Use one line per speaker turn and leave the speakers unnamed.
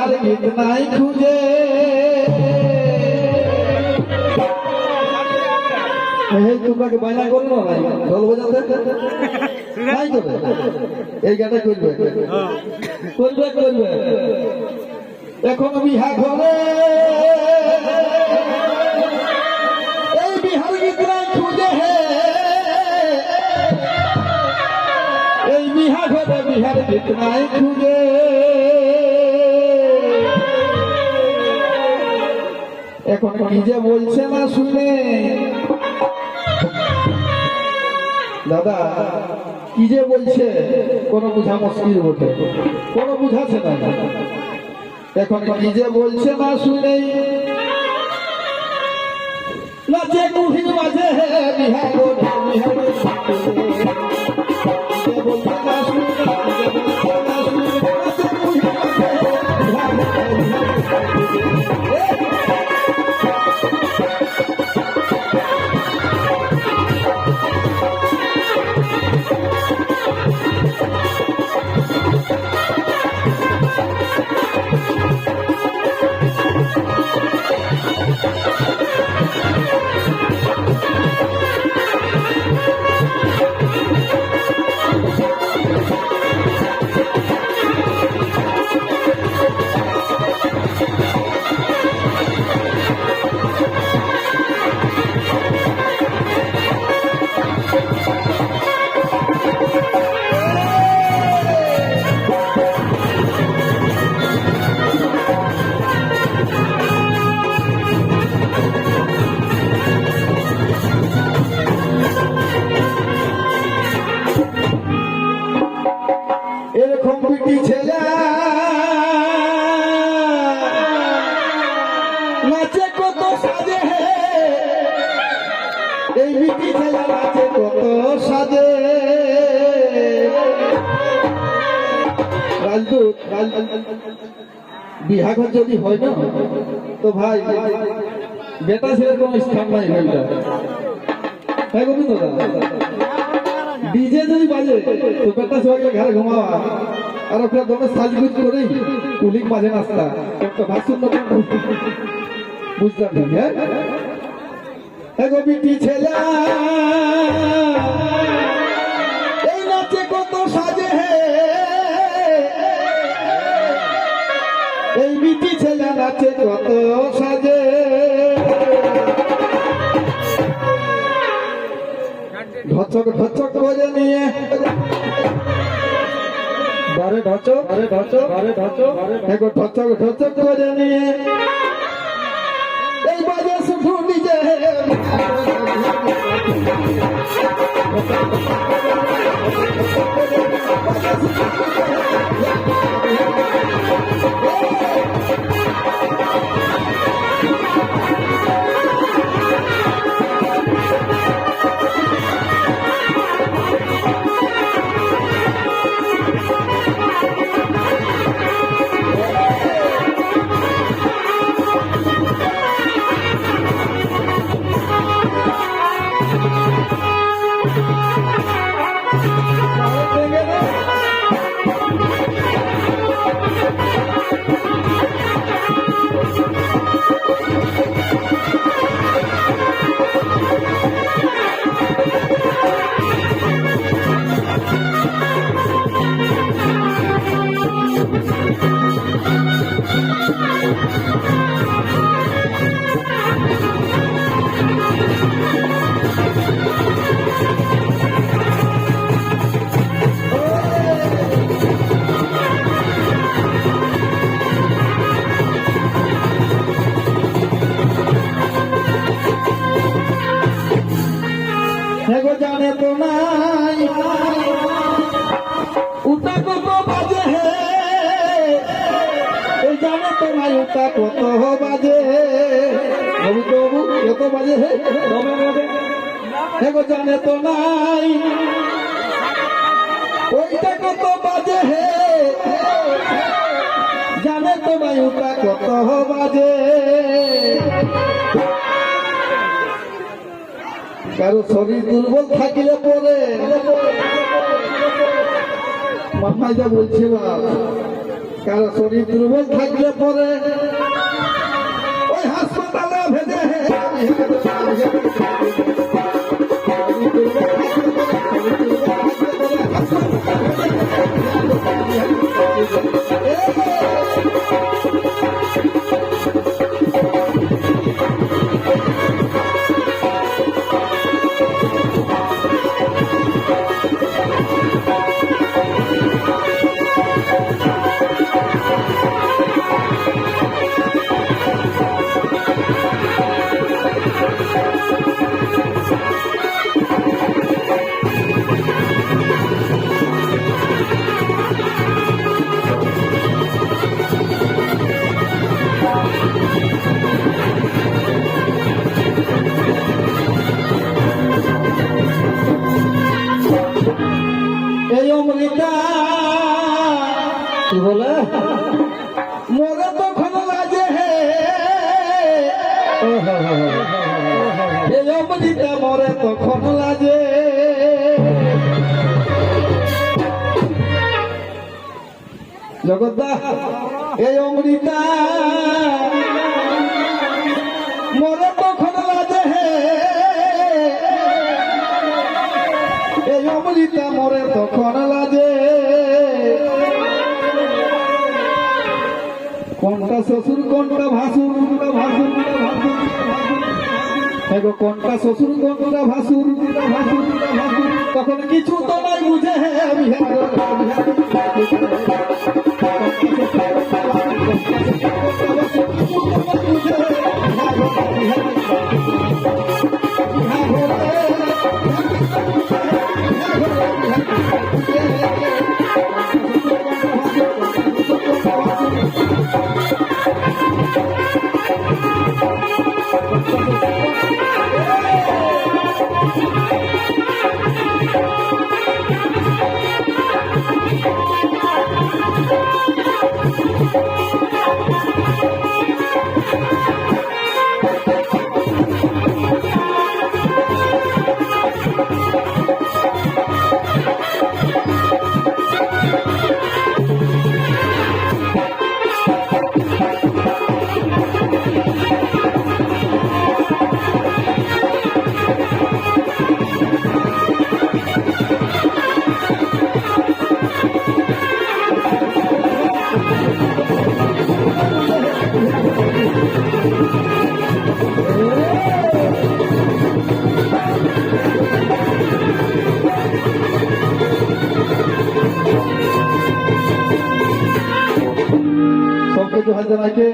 বিহার গীত নাই খুঁজে তোমাকে বায়না এখন বিহা ঘরে। এই বিহার গীত নাই খুঁজে হে। এই বিহা ঘরে বিহার গীত নাই খুঁজে। এখন যে বলছে না শুনে। দাদা, কি যে বলছে, কোনো বুঝা মুশকিল বটে। কোনো বুঝাছে না? এখন কি যে বলছে না শুনে। নাচে কুহির মাঝে হে বিহা বিহাঘর যদি হয় না, তো ভাই বেটা ছেলের কোনো স্থান নাই হ্যাঁ গোবিন্দ দাদা ডিজে যদি বাজে, তো বেটা সবাইকে ঘরে ঘুমাওয়া আর ওকে দমে সাজগুজ করে কুলিক মাঝে নাস্তা। একটা ভাষণ বুঝলাম ঠিক হ্যাঁ? বিটি ছেলে। ঢচক ঢচক করে নিয়ে। বারে ঢচক বারে ঢচক বারে ঢচক। দেখো, ঢচক ঢচক করে নিয়ে। এই বাজে শুধু নিজে। হেগো নাই কত বাজে? বাবু বাবু কত বাজে হে? হেগো জানে তো নাই। ওইটা কত বাজে হে? জানে তো উতা কত বাজে। কারও শরীর দুর্বল থাকিলে পরে। মামাই যা বলছে বাপ কারও শরীর দুর্বল থাকলে পরে ওই হাসপাতালে ভেজে কি বলে? মরে তখন লাজে হে। অমৃতা মরে তখন লাজে জগদ্দা, এই অমৃতা মরে তখন লাজে হে। এই অমৃতা মরে তখন লাজে কোনটা শ্বশুর কোনটা ভাসুর ভাসুর কোনটা শ্বশুর কোনটা ভাসুর তখন কিছু তো নাই বুঝে আমি হে সব কিছু হাতে রাখে